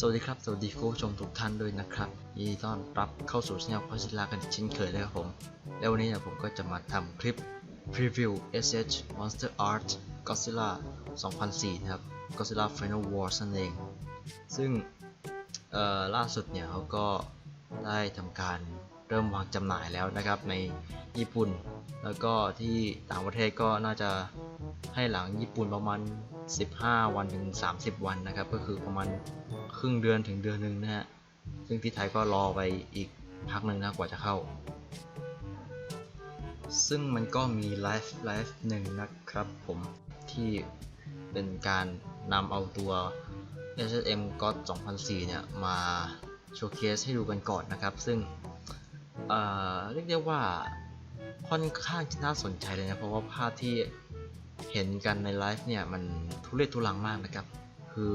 สวัสดีครับ สวัสดีคุณผู้ชมทุกท่านด้วยนะครับยินดีต้อนรับเข้าสู่ช่องพอชิลากันเช่นเคยนะครับผม แล้ววันนี้นี่ยผมก็จะมาทำคลิป Preview SH Monster Art Godzilla 2004 นะครับ Godzilla Final Wars นั่นเอง ซึ่งล่าสุดเนี่ยเขาก็ได้ทำการเริ่มวางจำหน่ายแล้วนะครับในญี่ปุ่น แล้วก็ที่ต่างประเทศก็น่าจะให้หลังญี่ปุ่นประมาณ 15 วันถึง 30 วันนะครับ ก็คือประมาณครึ่งเดือนถึงเดือนหนึ่งนะฮะซึ่งที่ไทยก็รอไปอีกพักหนึ่งนะกว่าจะเข้า ซึ่งมันก็มีไลฟ์ไลฟ์หนึ่งนะครับผมที่เป็นการนำเอาตัว SSM God 2004 เนี่ย มาโชว์เคสให้ดูกันก่อนนะครับ ซึ่งเเรียกได้ว่าค่อนข้างน่าสนใจเลยนะ เพราะว่าภาพที่ เห็นกันในไลฟ์เนี่ยมันทุเรศทุลังมากนะครับ คือ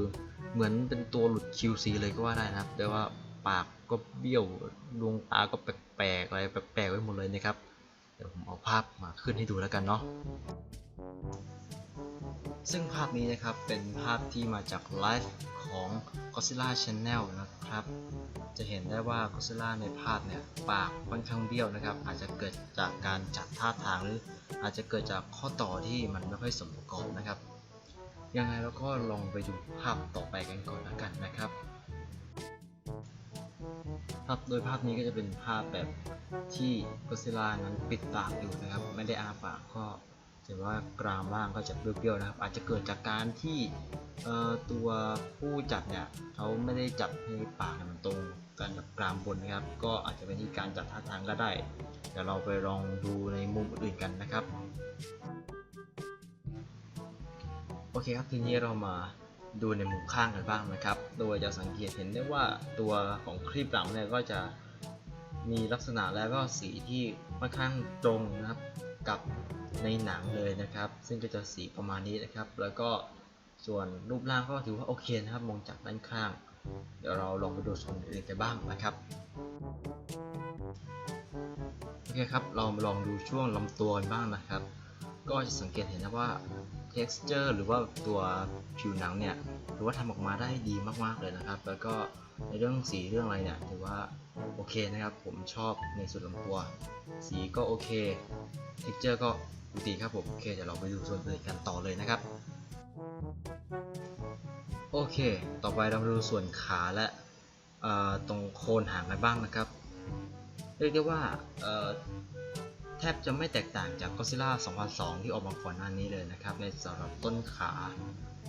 เหมือนเป็นตัวหลุด QC เลยก็ว่าได้นะครับ แต่ว่าปากก็เบี้ยวดวงตาก็แปลกๆอะไรแปลกๆไว้หมดเลยนะครับ เดี๋ยวผมเอาภาพมาขึ้นให้ดูแล้วกันเนาะ ซึ่งภาพนี้นะครับเป็นภาพที่มาจากไลฟ์ของ Godzilla Channel นะครับ จะเห็นได้ว่า Godzilla ในภาพเนี่ยปากค่อนข้างเบี้ยวนะครับ อาจจะเกิดจากการจัดท่าทางหรือ อาจจะเกิดจากข้อต่อที่มันไม่ค่อยสมประกอบนะครับ ยังไงเราก็ลองไปดูภาพต่อไปกันก่อนแล้วกันนะครับภาพโดยภาพนี้ก็จะเป็นภาพแบบที่ก็ซิล่านั้นปิดปากอยู่นะครับ ไม่ได้อาปากก็ ถือว่ากรามล่างก็จะเปรี้ยวๆนะครับ อาจจะเกิดจากการที่ตัวผู้จัดเนี่ยเขาไม่ได้จับให้ปากมันตรงกันกับกรามบนนะครับ ก็อาจจะเป็นที่การจัดท่าทางก็ได้ เดี๋ยวเราไปลองดูในมุมอื่นกันนะครับโอเคครับทีนี้เรามาดูในมุมข้างกันบ้างนะครับ โดยจะสังเกตเห็นได้ว่าตัวของคลิปหลังเนี่ยก็จะมีลักษณะและก็สีที่ค่อนข้างตรงนะครับกับ ในหนังเลยนะครับ ซึ่งก็จะสีประมาณนี้นะครับ แล้วก็ส่วนรูปร่างก็ถือว่าโอเคนะครับมองจากด้านข้าง เดี๋ยวเราลองไปดูส่วนอื่นกันบ้างนะครับโอเคครับเรามาลองดูช่วงลำตัวกันบ้างนะครับ ก็จะสังเกตเห็นนะว่า texture หรือว่าตัวผิวหนังเนี่ยถือว่าทำออกมาได้ดีมากๆเลยนะครับ แล้วก็ในเรื่องสีเรื่องอะไรเนี่ยถือว่า โอเคนะครับ ผมชอบในส่วนลำตัว สีก็โอเคทิกเจอร์ก็ดีครับผมโอเคเดี๋ยวเราไปดูส่วนอื่นกันต่อเลยนะครับ โอเค ต่อไปเราดูส่วนขาและตรงโคนหางกันบ้างนะครับ เรียกได้ว่า แทบจะไม่แตกต่างจาก Godzilla 2002 ที่ออกมาก่อนหน้านี้เลยนะครับ ในสำหรับต้นขา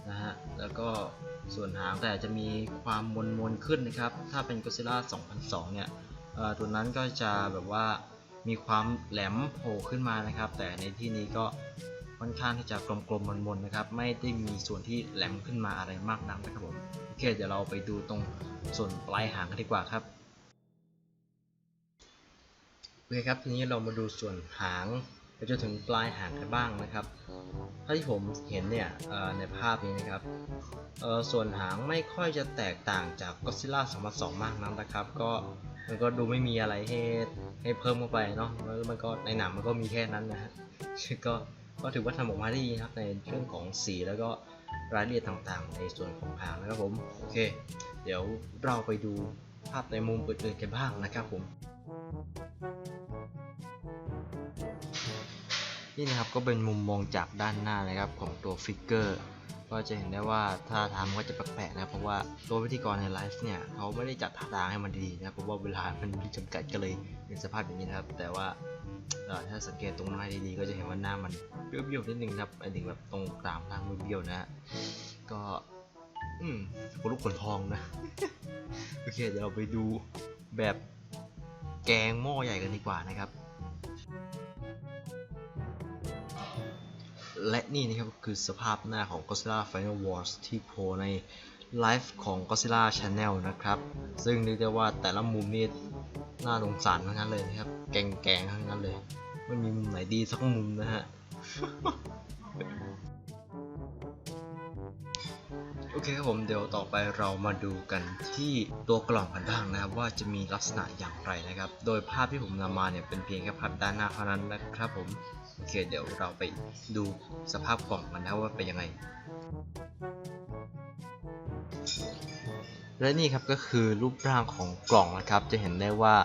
นะฮะแล้วก็ส่วนหางแต่จะมีความมนมนๆขึ้นนะครับ ถ้าเป็น Godzilla 2002 เนี่ยตัวนั้นก็จะแบบว่ามีความแหลมโผล่ขึ้นมานะครับ แต่ในที่นี้ก็ค่อนข้างที่จะกลมๆมนๆนะครับ ไม่ได้มีส่วนที่แหลมขึ้นมาอะไรมากนักนะครับผมโอเคเดี๋ยวเราไปดูตรงส่วนปลายหางกันดีกว่าครับ เคครับทีนี้เรามาดูส่วนหางไปจนถึงปลายหางกันบ้างนะครับถ้าที่ผมเห็นเนี่ยในภาพนี้นะครับส่วนหางไม่ค่อยจะแตกต่างจาก Godzilla 2002 มากนักนะครับ ก็มันก็ดูไม่มีอะไรให้ให้เพิ่มเข้าไปเนาะแล้วมันก็ในหนังมันก็มีแค่นั้นนะฮะก็ก็ถือว่าทำออกมาได้ดีนะครับในเรื่องของสีแล้วก็รายละเอียดต่างๆ ในส่วนของหางนะครับผมโอเค เดี๋ยวเราไปดูภาพในมุมอื่นๆกันบ้างนะครับผม นี่นะครับก็เป็นมุมมองจากด้านหน้านะครับของตัวฟิกเกอร์ก็จะเห็นได้ว่าท่าทางก็จะแปลกๆนะเพราะว่าตัวพิธีกรในไลฟ์เนี่ยเขาไม่ได้จัดท่าทางให้มันดีนะเพราะว่าเวลามันมีจำกัดก็เลยเป็นสภาพอย่างนี้นะครับ แต่ว่าถ้าสังเกตตรงหน้าดีๆก็จะเห็นว่าหน้ามันเบี้ยวๆนิดนึงนะครับไอ้ถึงแบบตรงกลางล่างมันเบี้ยวนะฮะก็อืมคนลุกขนพองนะโอเคเดี๋ยวเราไปดูแบบแกงหม้อใหญ่กันดีกว่านะครับ และนี่นะครับก็คือสภาพหน้าของ Godzilla Final Wars ที่โผล่ในไลฟ์ของ Godzilla Channel นะครับ ซึ่งเรียกได้ว่าแต่ละมุมนี่น่าสงสารทั้งนั้นเลยนะครับ แกงๆทั้งนั้นเลยไม่มีมุมไหนดีสักมุมนะฮะ โอเคครับผมเดี๋ยวต่อไปเรามาดูกันที่ตัวกล่องกันบ้างนะครับ ว่าจะมีลักษณะอย่างไรนะครับ โดยภาพที่ผมนำมาเนี่ยเป็นเพียงแค่ภาพด้านหน้าเท่านั้นนะครับผม โอเคเดี๋ยวเราไปดูสภาพกล่องกันนะว่าเป็นยังไง และนี่ครับก็คือรูปร่างของกล่องนะครับ จะเห็นได้ว่า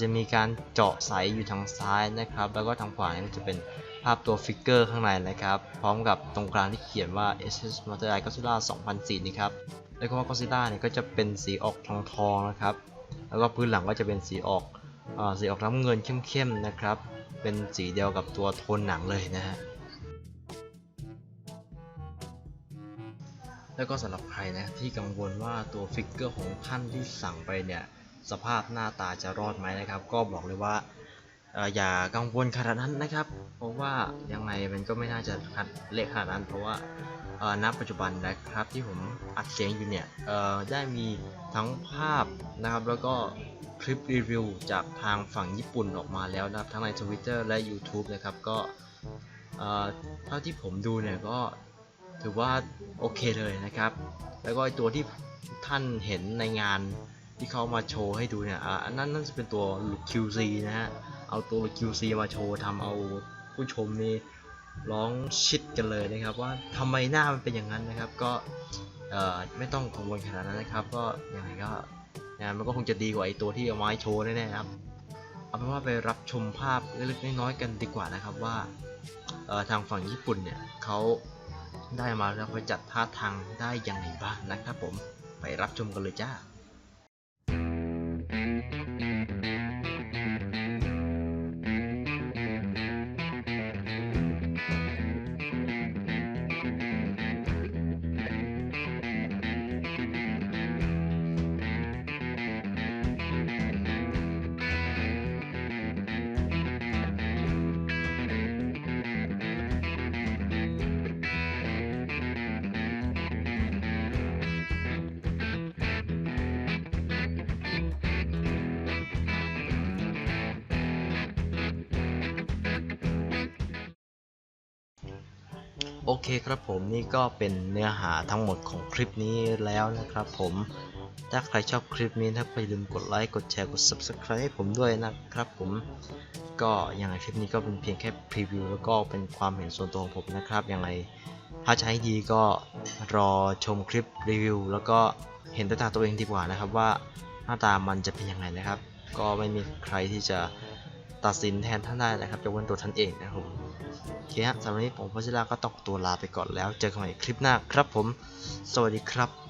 จะมีการเจาะใสอยู่ทางซ้ายนะครับ แล้วก็ทางขวานี่จะเป็นภาพตัวฟิกเกอร์ข้างในนะครับ พร้อมกับตรงกลางที่เขียนว่า SS m o t o r i Godzilla 2004นี่ครับ แล้วก็ Godzilla เนี่ยก็จะเป็นสีออกทองทองนะครับ แล้วก็พื้นหลังก็จะเป็นสีออกอสีออกน้ำเงินเข้มๆนะครับ เป็นสีเดียวกับตัวโทนหนังเลยนะฮะ แล้วก็สำหรับใครนะที่กังวลว่าตัวฟิกเกอร์ของท่านที่สั่งไปเนี่ยสภาพหน้าตาจะรอดไหมนะครับ ก็บอกเลยว่าอย่ากังวลขนาดนั้นนะครับ เพราะว่ายังไงมันก็ไม่น่าจะขัดเละขนาดนั้น เพราะว่าณปัจจุบันนะครับที่ผมอัดเสียงอยู่เนี่ยได้มีทั้งภาพนะครับแล้วก็ คลิปรีวิวจากทางฝั่งญี่ปุ่นออกมาแล้วนะครับทั้งใน Twitter และ YouTube นะครับก็เอ่อเท่าที่ผมดูเนี่ยก็ถือว่าโอเคเลยนะครับ แล้วก็ไอตัวที่ท่านเห็นในงานที่เขามาโชว์ให้ดูเนี่ยอันนั้นนั่นจะเป็นตัว QC นะฮะเอาตัว QC มาโชว์ทำเอาผู้ชมนี่ร้องชิดกันเลยนะครับ ว่าทำไมหน้ามันเป็นอย่างนั้นนะครับ ก็เอ่อไม่ต้องกังวลขนาดนั้นนะครับ ก็ยังไงก็ นะมันก็คงจะดีกว่าไอ้ตัวที่เอาไม้โชว์แน่ๆครับเอาเป็นว่าไปรับชมภาพเล็กๆน้อยๆกันดีกว่านะครับว่าทางฝั่งญี่ปุ่นเนี่ยเขาได้มาแล้วเขาจัดท่าทางได้ยังไงบ้างนะครับผมไปรับชมกันเลยจ้า โอเคครับผมนี่ก็เป็นเนื้อหาทั้งหมดของคลิปนี้แล้วนะครับผมถ้าใครชอบคลิปนี้ถ้าอย่ลืมกดไลค์ กดแชร์ กด subscribe ให้ผมด้วยนะครับผมก็ยังไงคลิปนี้ก็เป็นเพียงแค่พรีวิวแล้วก็เป็นความเห็นส่วนตัวของผมนะครับยังไงถ้าให้ดีก็รอชมคลิปรีวิวแล้วก็เห็นด้วยตาตัวเองดีกว่านะครับว่าหน้าตามันจะเป็นยังไงนะครับ ก็ไม่มีใครที่จะ ตัดสินแทนท่านได้นะครับยกเว้นตัวท่านเองนะครับผมโอเคฮะสำหรับวันนี้ผมพัชราก็ต้องตัวลาไปก่อนแล้ว เจอกันใหม่คลิปหน้าครับผม สวัสดีครับ